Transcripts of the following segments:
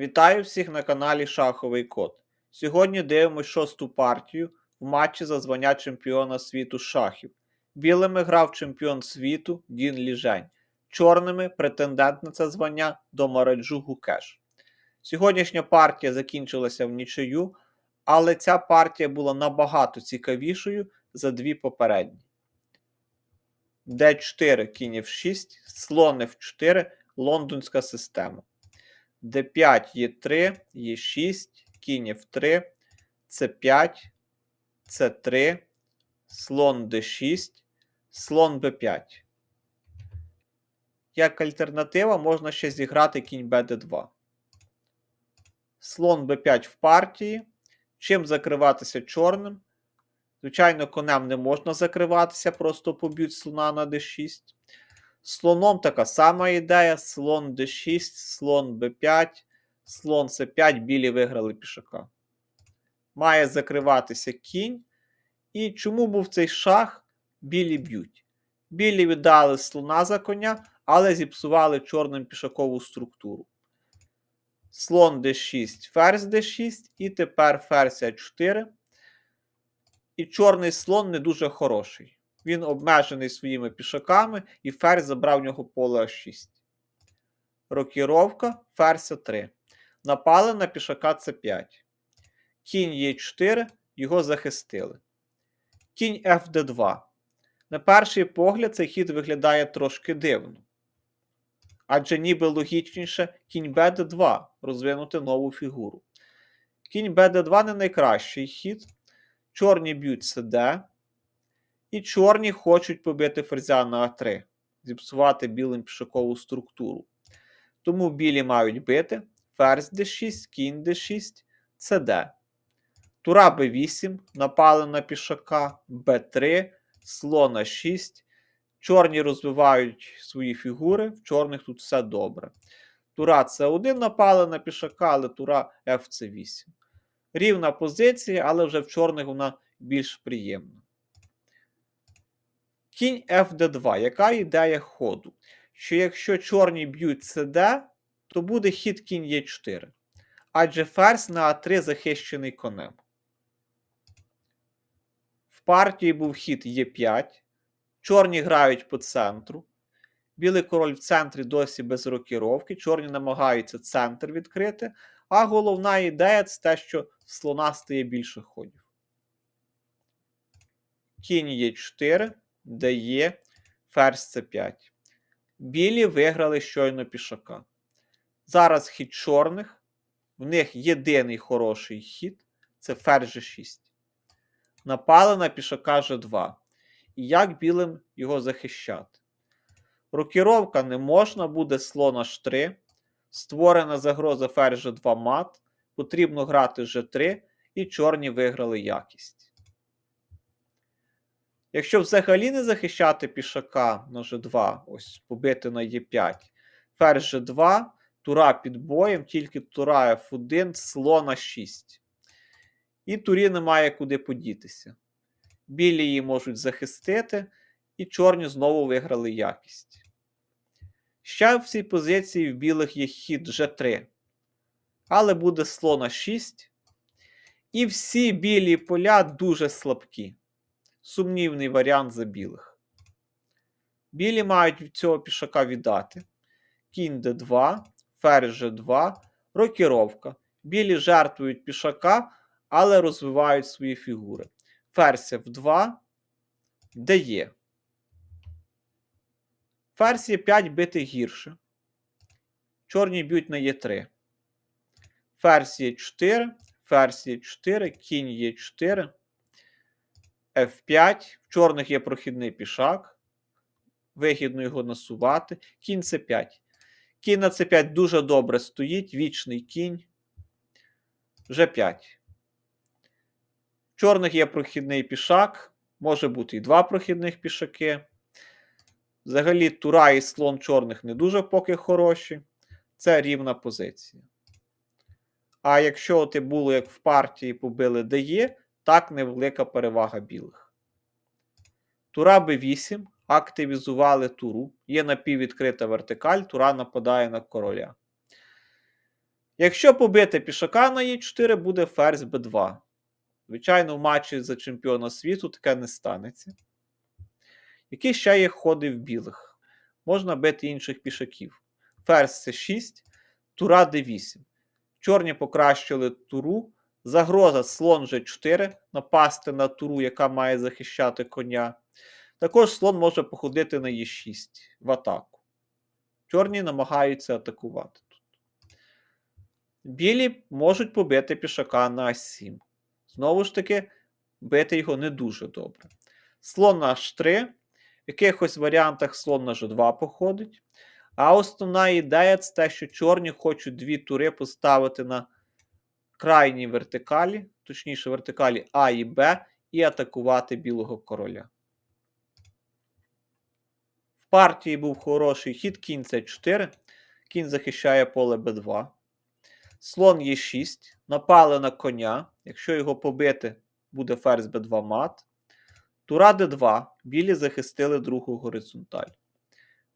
Вітаю всіх на каналі Шаховий Код. Сьогодні дивимось шосту партію в матчі за звання чемпіона світу шахів. Білими грав чемпіон світу Дін Ліжень, чорними претендент на це звання Домараджу Гукеш. Сьогоднішня партія закінчилася в нічию, але ця партія була набагато цікавішою за дві попередні. Д4 кінь F6, слон F4, лондонська система. D5, Е3, Е6, кінь F3, С5, С3, слон d6, слон b5. Як альтернатива можна ще зіграти кінь bd2. Слон b5 в партії. Чим закриватися чорним? Звичайно, конем не можна закриватися, просто поб'ють слона на d6. Слоном така сама ідея: слон d6, слон b5, слон c5, білі виграли пішака. Має закриватися кінь. І чому був цей шах? Білі б'ють. Білі віддали слона за коня, але зіпсували чорним пішакову структуру. Слон d6, ферзь d6, і тепер ферзь a4. І чорний слон не дуже хороший. Він обмежений своїми пішаками, і ферзь забрав в нього поле А6. Рокіровка ферзь А3. Напали на пішака С5. Кінь Е4, його захистили. Кінь ФД2. На перший погляд, цей хід виглядає трошки дивно. Адже ніби логічніше кінь БД2 розвинути нову фігуру. Кінь БД2 не найкращий хід. Чорні б'ють СД. І чорні хочуть побити ферзя на А3, зіпсувати білим пішакову структуру. Тому білі мають бити ферзь d6, кінь d6, cd. Тура b8, напали на пішака, b3, слона 6. Чорні розвивають свої фігури, в чорних тут все добре. Тура c1 напали на пішака, але тура fc8. Рівна позиція, але вже в чорних вона більш приємна. Кінь FD2. Яка ідея ходу? Що якщо чорні б'ють CD, то буде хід кінь Е4. Адже ферзь на А3 захищений конем. В партії був хід Е5. Чорні грають по центру. Білий король в центрі досі без рокіровки. Чорні намагаються центр відкрити. А головна ідея це те, що слона стає більше ходів. Кінь Е4 дає ферзь c5. Білі виграли щойно пішака. Зараз хід чорних. В них єдиний хороший хід це ферзь g6. Напали на пішака g2. І як білим його захищати? Рокіровка не можна, буде слон h3. Створена загроза ферзь g2 мат. Потрібно грати g3, і чорні виграли якість. Якщо взагалі не захищати пішака на G2, ось побити на Е5, ферзь G2, тура під боєм, тільки тура F1, слона 6. І турі немає куди подітися. Білі її можуть захистити, і чорні знову виграли якість. Ще в цій позиції в білих є хід G3. Але буде слона 6. І всі білі поля дуже слабкі сумнівний варіант за білих. Білі мають від цього пішака віддати. Кінь d2, ферзь g2, рокіровка. Білі жертвують пішака, але розвивають свої фігури. Ферзь f2, де є. Ферзь Е5 бити гірше. Чорні б'ють на Е3. Ферзь Е4, ферзь Е4, кінь Е4. F5. В чорних є прохідний пішак. Вигідно його насувати. Кінь С5. Кінь на С5 дуже добре стоїть. Вічний кінь. G5. В чорних є прохідний пішак. Може бути і два прохідних пішаки. Взагалі, тура і слон чорних не дуже поки хороші. Це рівна позиція. А якщо ти було, як в партії побили ДЕ, так невелика перевага білих. Тура b8. Активізували туру. Є напіввідкрита вертикаль, тура нападає на короля. Якщо побити пішака на Е4, буде ферзь Б2. Звичайно, в матчі за чемпіона світу таке не станеться. Які ще є ходи в білих? Можна бити інших пішаків. Ферзь С6, тура Д8. Чорні покращили туру. Загроза слон G4, напасти на туру, яка має захищати коня. Також слон може походити на Е6 в атаку. Чорні намагаються атакувати тут. Білі можуть побити пішака на А7. Знову ж таки, бити його не дуже добре. Слон на H3. В якихось варіантах слон на G2 походить. А основна ідея це те, що чорні хочуть дві тури поставити на крайній вертикалі, точніше, вертикалі А і Б, і атакувати білого короля. В партії був хороший хід кінь С4. Кінь захищає поле Б2. Слон Е6. Напали на коня. Якщо його побити, буде ферзь Б2 мат. Тура Д2. Білі захистили другу горизонталь.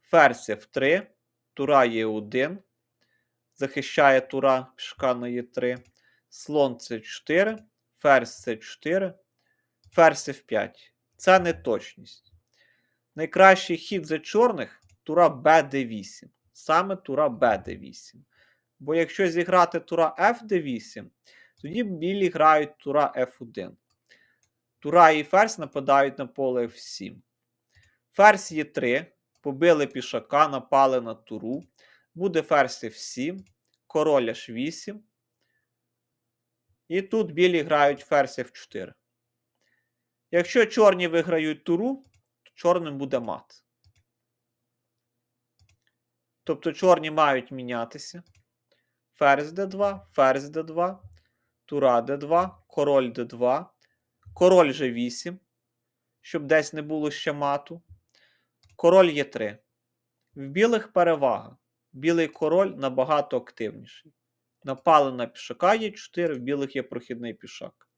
Ферзь F3. Тура Е1. Захищає тура пішка на Е3. Слон С4. Ферзь С4. Ферзь F5. Це неточність. Найкращий хід за чорних тура БД8. Саме тура БД8. Бо якщо зіграти тура FD8, тоді білі грають тура F1. Тура і ферзь нападають на поле F7. Ферзь Е3. Побили пішака, напали на туру. Буде ферзь F7, король H8. І тут білі грають ферзь F4. Якщо чорні виграють туру, то чорним буде мат. Тобто чорні мають мінятися. Ферзь d2, ферзь d2, тура d2, король d2, король g8, щоб десь не було ще мату. Король Е3. В білих перевага. Білий король набагато активніший. Напали на пішака Е4, в білих є прохідний пішак.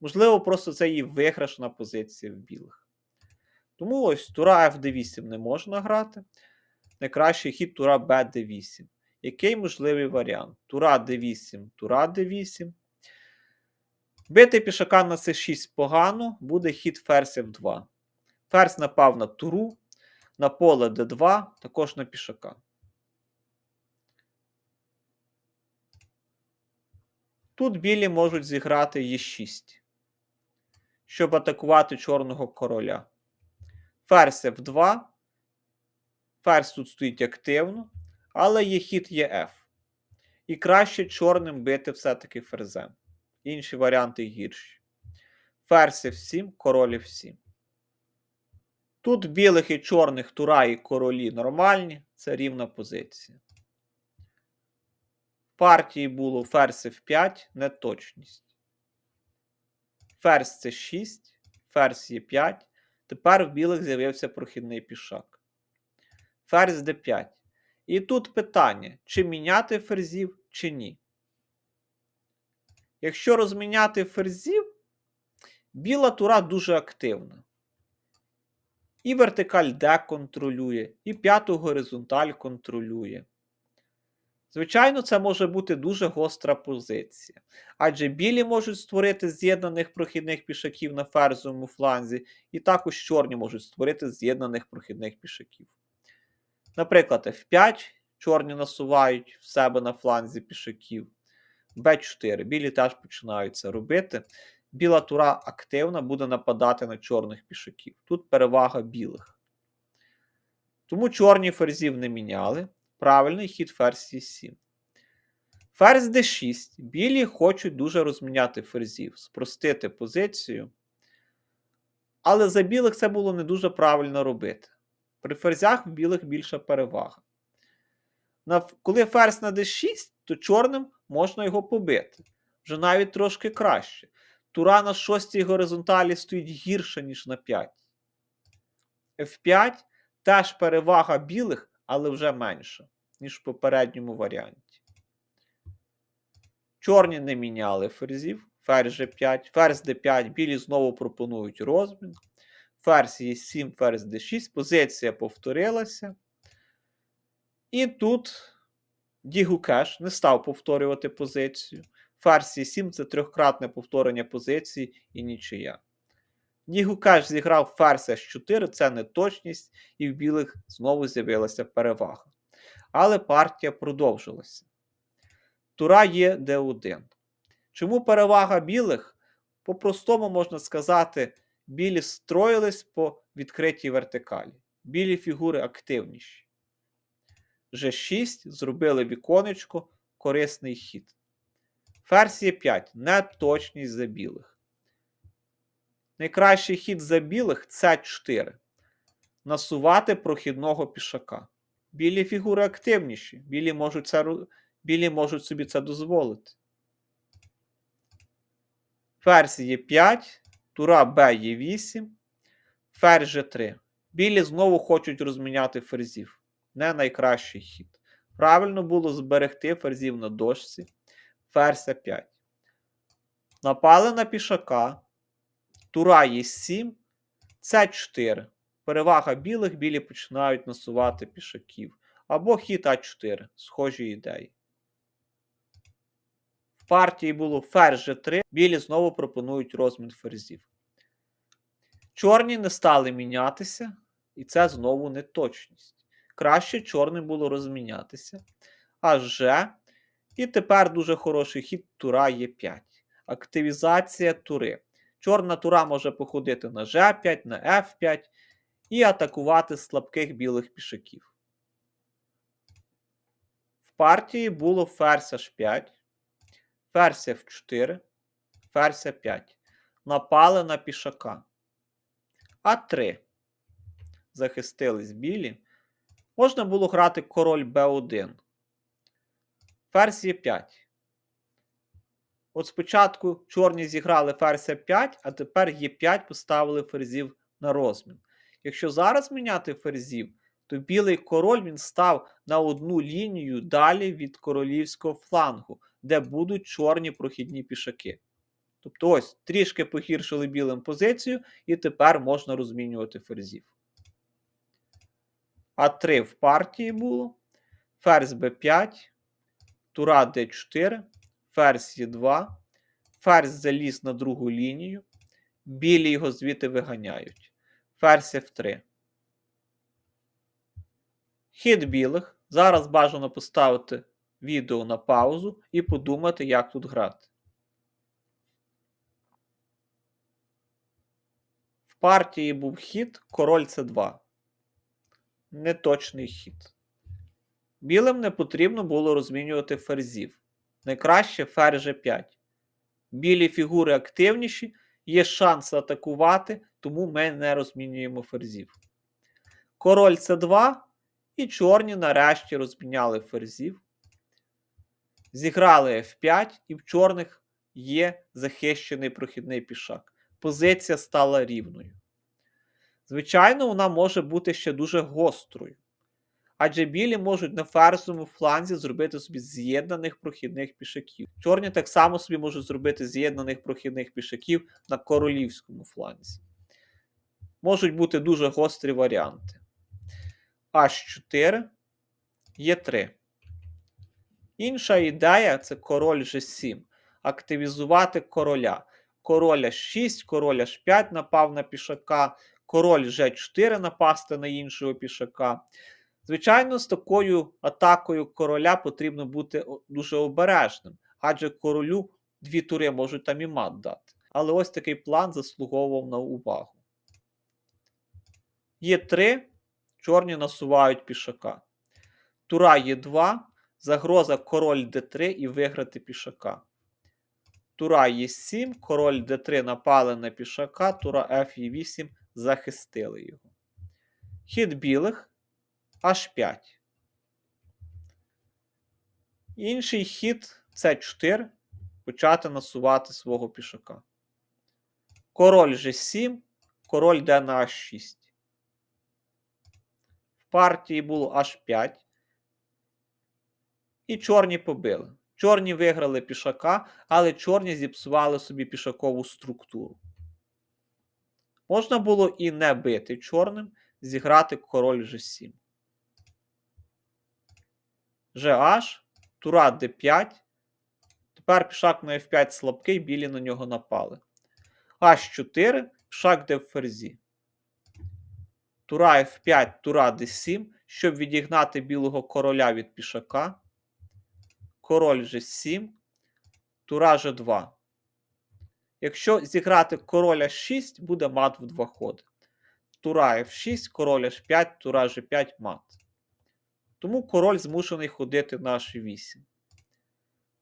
Можливо, просто це її виграшна позиція в білих. Тому ось тура Фд8 не можна грати. Найкращий хід тура Бд8. Який можливий варіант? Тура d8, тура d8. Бити пішака на c6 погано, буде хід ферзь f2. Ферзь напав на туру, на поле d2, також на пішака. Тут білі можуть зіграти e6, щоб атакувати чорного короля. Ферзь f2. Ферзь тут стоїть активно, але є хід ЄФ. І краще чорним бити все-таки ферзем. Інші варіанти гірші. Ферзь F7, король F7. Тут білих і чорних тура і королі нормальні, це рівна позиція. Партії було ферзь F5, неточність. Ферзь C6, ферзь Е5. Тепер в білих з'явився прохідний пішак. Ферзь D5. І тут питання, чи міняти ферзів, чи ні. Якщо розміняти ферзів, біла тура дуже активна. І вертикаль D контролює, і п'яту горизонталь контролює. Звичайно, це може бути дуже гостра позиція. Адже білі можуть створити з'єднаних прохідних пішаків на ферзовому фланзі, і також чорні можуть створити з'єднаних прохідних пішаків. Наприклад, F5, чорні насувають в себе на фланзі пішаків. Б4. Білі теж починають це робити. Біла тура активна буде нападати на чорних пішаків. Тут перевага білих. Тому чорні ферзів не міняли. Правильний хід ферзь Е7. Ферзь d6. Білі хочуть дуже розміняти ферзів, спростити позицію. Але за білих це було не дуже правильно робити. При ферзях в білих більша перевага. Коли ферзь на d6, то чорним можна його побити. Вже навіть трошки краще. Тура на шостій горизонталі стоїть гірше, ніж на 5. F5 теж перевага білих, але вже менша, ніж в попередньому варіанті. Чорні не міняли ферзів. Ферзь G5, ферзь D5, білі знову пропонують розмін. Ферзь Е7, ферзь d6, позиція повторилася. І тут Дігукеш не став повторювати позицію. Ферзь Е7 це трьохкратне повторення позиції і нічия. Дігукеш зіграв ферзь H4, це неточність, і в білих знову з'явилася перевага. Але партія продовжилася. Тура є Д1. Чому перевага білих? По-простому можна сказати, білі строїлись по відкритій вертикалі. Білі фігури активніші. G6 зробили віконечко, корисний хід. Ферзь Е5 неточність за білих. Найкращий хід за білих це 4. Насувати прохідного пішака. Білі фігури активніші. Білі можуть, це, білі можуть собі це дозволити. Ферзь Е5, тура Б Е8, ферзь G3. Білі знову хочуть розміняти ферзів. Не найкращий хід. Правильно було зберегти ферзів на дошці. Ферзь А5. Напали на пішака. Тура Е7, С4. Перевага білих, білі починають насувати пішаків. Або хід А4. Схожі ідеї. В партії було ферзь G3, білі знову пропонують розмін ферзів. Чорні не стали мінятися, і це знову неточність. Краще чорним було розмінятися. Аж. І тепер дуже хороший хід тура Е5. Активізація тури. Чорна тура може походити на G5, на F5 і атакувати слабких білих пішаків. В партії було ферзь H5, ферзь F4, ферзь А5. Напали на пішака. А3. Захистились білі. Можна було грати король Б1. Ферзь Е5. От спочатку чорні зіграли ферзь Е5, а тепер Е5 поставили ферзів на розмін. Якщо зараз міняти ферзів, то білий король він став на одну лінію далі від королівського флангу, де будуть чорні прохідні пішаки. Тобто ось трішки погіршили білим позицію, і тепер можна розмінювати ферзів. А3 в партії було. Ферзь Б5, Тура Д4, ферзь Е2, ферзь заліз на другу лінію. Білі його звідти виганяють. Ферзь F3. Хід білих. Зараз бажано поставити відео на паузу і подумати, як тут грати. В партії був хід король С2. Неточний хід. Білим не потрібно було розмінювати ферзів. Найкраще ферзь G5. Білі фігури активніші, є шанс атакувати, тому ми не розмінюємо ферзів. Король С2 і чорні нарешті розміняли ферзів. Зіграли F5, і в чорних є захищений прохідний пішак. Позиція стала рівною. Звичайно, вона може бути ще дуже гострою. Адже білі можуть на ферзовому фланзі зробити собі з'єднаних прохідних пішаків. Чорні так само собі можуть зробити з'єднаних прохідних пішаків на королівському фланзі. Можуть бути дуже гострі варіанти. H4 Е3. Інша ідея це король G7. Активізувати короля. Король H6, король H5 напав на пішака, король G4 напасти на іншого пішака. Звичайно, з такою атакою короля потрібно бути дуже обережним, адже королю дві тури можуть там і мат дати. Але ось такий план заслуговував на увагу. Є 3 чорні насувають пішака. Тура є 2 загроза король d3 і виграти пішака. Тура є 7 король d3 напали на пішака, тура f є 8 захистили його. Хід білих H5. Інший хід С4 почати насувати свого пішака. Король G7, король йде на H6. В партії було H5. І чорні побили. Чорні виграли пішака, але чорні зіпсували собі пішакову структуру. Можна було і не бити чорним, зіграти король G7. GH, Тура d5. Тепер пішак на f5 слабкий, білі на нього напали. H4, пішак де в ферзі. Тура F5, тура D7, щоб відігнати білого короля від пішака. Король G7, тура G2. Якщо зіграти короля 6, буде мат в два ходи. Тура F6, король H5, тура G5 мат. Тому король змушений ходити на H8.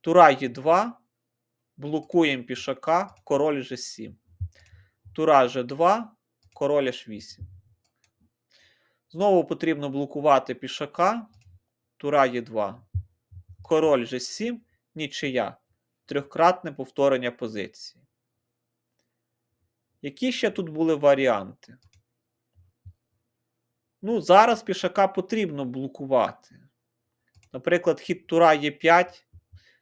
Тура Е2, блокуємо пішака, король G7. Тура G2, король H8. Знову потрібно блокувати пішака. Тура Е2. Король G7, нічия. Трьохкратне повторення позиції. Які ще тут були варіанти? Ну, зараз пішака потрібно блокувати. Наприклад, хід тура Е5.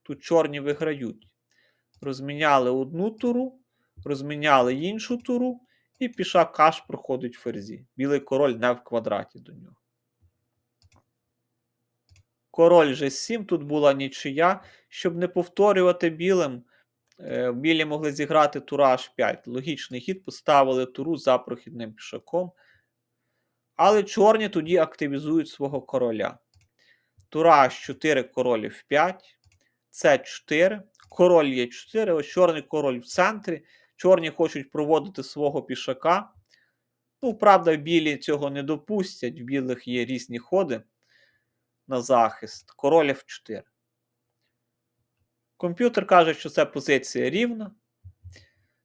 Тут чорні виграють. Розміняли одну туру, розміняли іншу туру, і пішак аж проходить в ферзі. Білий король не в квадраті до нього. Король G7, тут була нічия. Щоб не повторювати білим, е, білі могли зіграти тура H5. Логічний хід, поставили туру за прохідним пішаком. Але чорні тоді активізують свого короля. Тура H4, король F5, С4, король Е4, ось чорний король в центрі. Чорні хочуть проводити свого пішака. Ну, правда, білі цього не допустять. В білих є різні ходи на захист. Король F4. Комп'ютер каже, що це позиція рівна.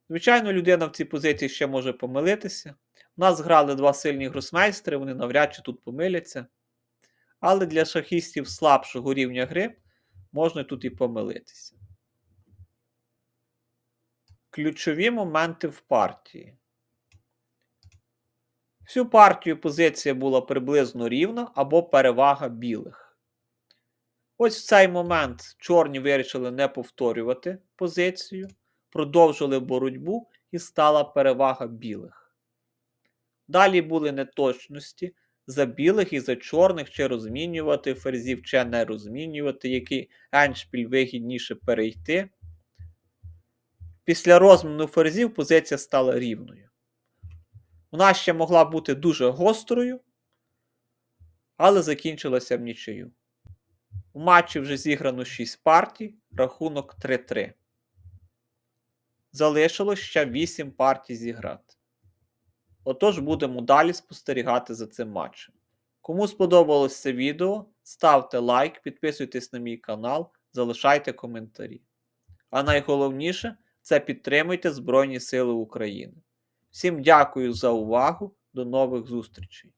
Звичайно, людина в цій позиції ще може помилитися. Нас грали два сильні гросмейстери, вони навряд чи тут помиляться. Але для шахістів слабшого рівня гри можна тут і помилитися. Ключові моменти в партії. Всю партію позиція була приблизно рівна або перевага білих. Ось в цей момент чорні вирішили не повторювати позицію, продовжили боротьбу і стала перевага білих. Далі були неточності за білих і за чорних, чи розмінювати ферзів, чи не розмінювати, який еншпіль вигідніше перейти. Після розміну ферзів позиція стала рівною. Вона ще могла бути дуже гострою, але закінчилася в нічию. У матчі вже зіграно 6 партій, рахунок 3-3. Залишилось ще 8 партій зіграти. Отож будемо далі спостерігати за цим матчем. Кому сподобалось це відео, ставте лайк, підписуйтесь на мій канал, залишайте коментарі. А найголовніше це підтримуйте Збройні Сили України. Всім дякую за увагу, до нових зустрічей!